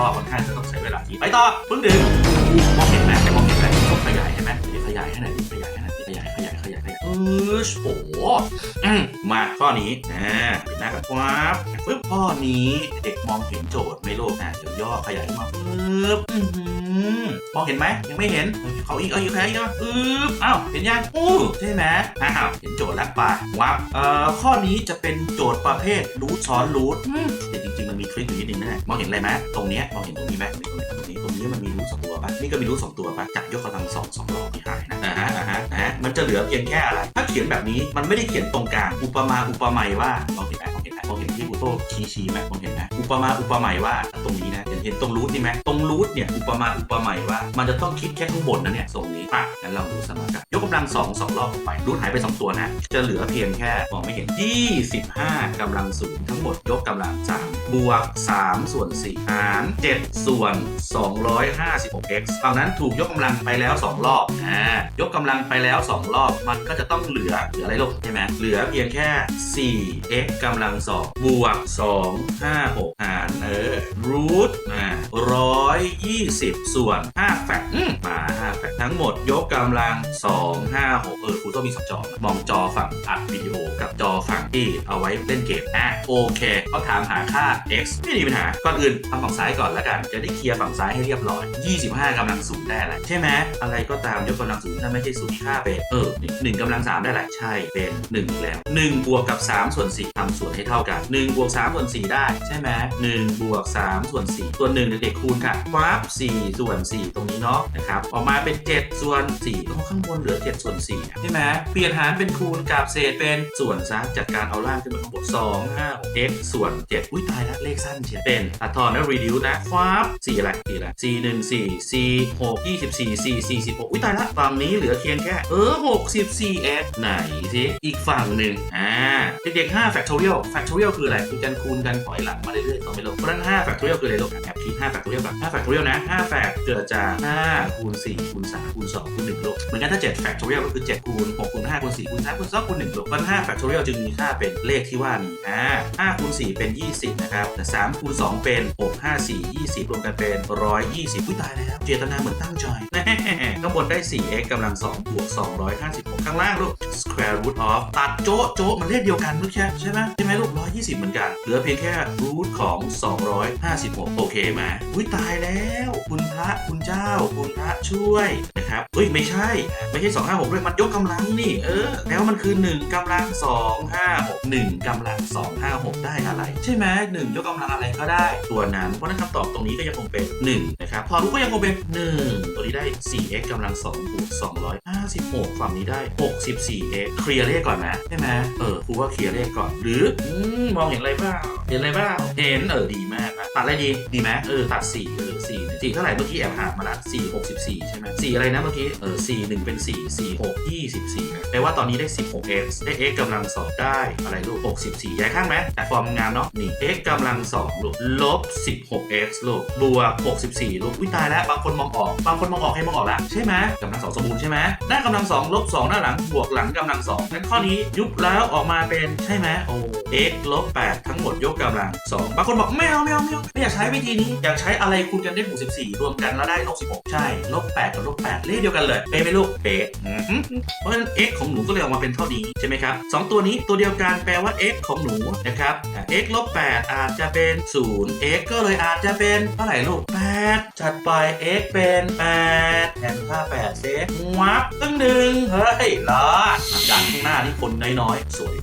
ก็ค่อนข้างจะต้องใช้เวลาที่ไปต่อปึ้งดึงมองเห็นไหมมองเห็นไหมต้องขยายใช่ไหมเดี๋ยวขยายให้หน่อยดิขยายให้หน่อยดิขยายขยายขยายขยายอือโอ้โหมาข้อนี้อ่าปิดหน้ากันครับปึ๊บข้อนี้เด็กมองเห็นโจทย์ไม่โลกอะเดี๋ยวย่อขยายมาปึ๊บอื้อมองเห็นไหมยังไม่เห็นเขาอีกเอาอีกขยายอีกอะปึ๊บอ้าวเห็นยังอู้ใช่ไหมอ้าวเห็นโจทย์แล้วไปวับเอ่อข้อนี้จะเป็นโจทย์ประเภทรูทซ้อนรูท แต่จริงๆมันมีทริคอยู่นิดนึงนะมองเห็นอะไรไหมตรงเนี้ยมองเห็นตรงนี้ไหมตรงนี้ตรงนี้ตรงนี้มันมีรูสองตัวปะนี่ก็มีรูสองตัวปะจับยกกำลังสองสองรอบไม่หายนะอ่าฮะอ่าฮะอ่าฮะมันจะเหลือเพียงแค่อะไรถ้าเขียนแบบนี้มันไม่ได้เขียนตรงกลางอุปมาอุปไมยว่ามองเห็นไหมมองเห็นไหมมองเห็นที่กูโต้ชี้ชี้ไหมมองเห็นไหมอุปมาอุปไมยว่าตรงนี้นะ เห็นตรงรูทนี่ไหมตรงรูทเนี่ยอุปมาอุปไมยว่า มันจะต้องคิดแค่ข้างบนนะเนี่ยทรงนี้อะงั้นเราดูสมการยกกำลังสองสองรอบไปรูทหายไปสองตัวนะ จะเหลือเพียงแค่มองไม่เห็น 25กำลังศูนย์ทั้งหมดยกกำลัง 3 บวก 3 ส่วน 4 หาร 7 ส่วน 256x ฝั่งนั้นถูกยกกำลังไปแล้ว 2 รอบอ่ายกกำลังไปแล้ว 2 รอบ มันก็จะต้องเหลือเหลืออะไรลูกใช่ไหมเหลือเพียงแค่ 4x กำลัง2บวก 2 5 6 หารเออรูทอ่า120ส่วน5แฟกอืมมา 5แฟกทั้งหมดยกกำลัง 2 5 6 เออครูต้องมีสองจอ มองจอฝั่งอัดวิดีโอกับจอฝั่งที่เอาไว้เล่นเกมอะโอเคเขาถามหาค่า x ไม่มีปัญหา ก่อนอื่นทำฝั่งซ้ายก่อนแล้วกัน จะได้เคลียร์ฝั่งซ้ายให้เรียบร้อย 25กำลังศูนย์ได้อะไรใช่ไหมอะไรก็ตามยกกำลังศูนย์ถ้าไม่ใช่ศูนย์ค่าเป็นเออหนึ่งกำลังสามได้แหละใช่เป็น1อีกแล้ว1บวกกับ3ส่วน4ทำส่วนให้เท่ากัน1บวก3ส่วน4ได้ใช่ไหม1บวก3ส่วน4ส่วน1เด็กๆคูณค่ะปั๊บ4ส่วน4ตรงนี้เนาะนะครับออกมาเป็น 7 ส่วน4ตรงข้างบนเหลือ 7 ส่วน4ใช่ไหมเปลี่ยนหารเป็นคูณกับเศษเป็นส่วนซะจัดการเอาล่างขึ้นมาข้างบน2 5 x ส่วน 7 อุ้ยตายละเลขสั้นเชียเป็นตัดทอนแล้ว reduce นะปั๊บ4อะไร4อะไร4 1 4 4 6 24 4 46อุ้ยตายละฝั่งนี้เหลือเพียงแค่เออ64 x ไหนสิอีกฝั่งหนึ่งอ่าเด็กๆ5 factorial factorial คืออะไรคือการคูณกันถอยหลังมาเรื่อยๆต่อไปลงเพราะฉะนั้น5 factorial คืออะไรลูกแอบคิด5 factorial แบบ5 factorial นะ5 fact เกิดจาก5คูณ4คูณสามคูณสองคูณหนึ่งลบเหมือนกันถ้าเจ็ดแฟกทอเรียลก็คือเจ็ดคูณหกคูณห้าคูณสี่คูณสามคูณสองคูณหนึ่งลบเพรห้าแฟกทอเรียลจึงมีค่าเป็นเลขที่ว่านี้อ่าห้าคูณสี่เป็นยี่สิบนะครับแต่สามคูณสองเป็นหกห้าสี่ยี่สิบรวมกันเป็นร้อยยี่สิบอุ้ตายแล้วเจตนาเหมือนตั้งใจในข้างบนได้ 4x กำลัง2บวก256 ข้างล่างลูก square root of ตัดโจ๊ะโจ๊ะมันเลขเดียวกันเมื่อกี้ใช่ไหมใช่ไหมลูก 120 เหมือนกัน เหลือเพียงแค่ root ของ 256 โอเคไหมอุ้ยตายแล้ว คุณพระคุณเจ้า คุณพระช่วยนะครับเฮ้ยไม่ใช่ ไม่ใช่ 256ด้วยมันยกกำลังนี่ เออ แล้วมันคือ 1กำลัง 256 1กำลัง 256 ได้อะไร ใช่ไหม1ยกกำลังอะไรก็ได้ ตัวนั้นเพราะฉะนั้นคำตอบตรงนี้ก็ยังคงเป็น 1 นะครับพอรู้ก็ยังคงเป็น 1 ตัวนี้ได้ 4x กำลัง2บวก256 ฝั่งนี้ได้ 64x เคลียร์เลขก่อนนะใช่ไหมเออครูว่าเคลียร์เลขก่อน หรืออมมองเห็นอะไรบ้างเห็นอะไรบ้างเห็นเออดีมากนะตัดอะไรดีดีไหมเออตัด4เออ4เนี่ย4เท่าไหร่เมื่อกี้แอบหามาละ4 64 ใช่ไหม4อะไรนะเมื่อกี้เออ4 1 เป็น 4 4 6 24นะแปลว่าตอนนี้ได้ 16x ได้ x กำลัง2ได้อะไรลูก 64ย้ายข้างไหมแต่ฟอร์มงานเนาะนี่ x กำลัง2ลูกลบ 16x ลูกบวก 64 ลูกอุ้ยตายแล้ว บางคนมองออก บางคนมองออกให้มองออกละใช่ไหมกำลังสองสมบูรณ์ใช่ไหมได้กำลัง2ลบ2ด้าหลังบวกหลังกำลัง2งั้นข้อนี้ยุบแล้วออกมาเป็นใช่ไหมโอ้ x ลบ8ทั้งหมดยกกำลัง2บางคนบอกไม่เอาไม่เอาไม่เอาไม่อยากใช้วิธีนี้อยากใช้อะไรคูณกันได้ 64 รวมกันแล้วได้ลบ16ใช่ ลบ 8 กับลบ 8 เลขเดียวกันเลย เป๊ะไหมลูก เป๊ะ เพราะฉะนั้น x ของหนูก็เลยออกมาเป็นเท่านี้ใช่ไหมครับสองตัวนี้ตัวเดียวกันแปลว่า x ของหนูนะครับอะ x ลบ 8 อาจจะเป็น 0 x ก็เลยอาจจะเป็นเท่าไหร่ลูก 8 จัดไป x เป็น 8แทนค่า 8 เซตวับตึ้งหนึ่งเฮ้ยรอดดันข้างหน้านี่คนน้อยๆ สวย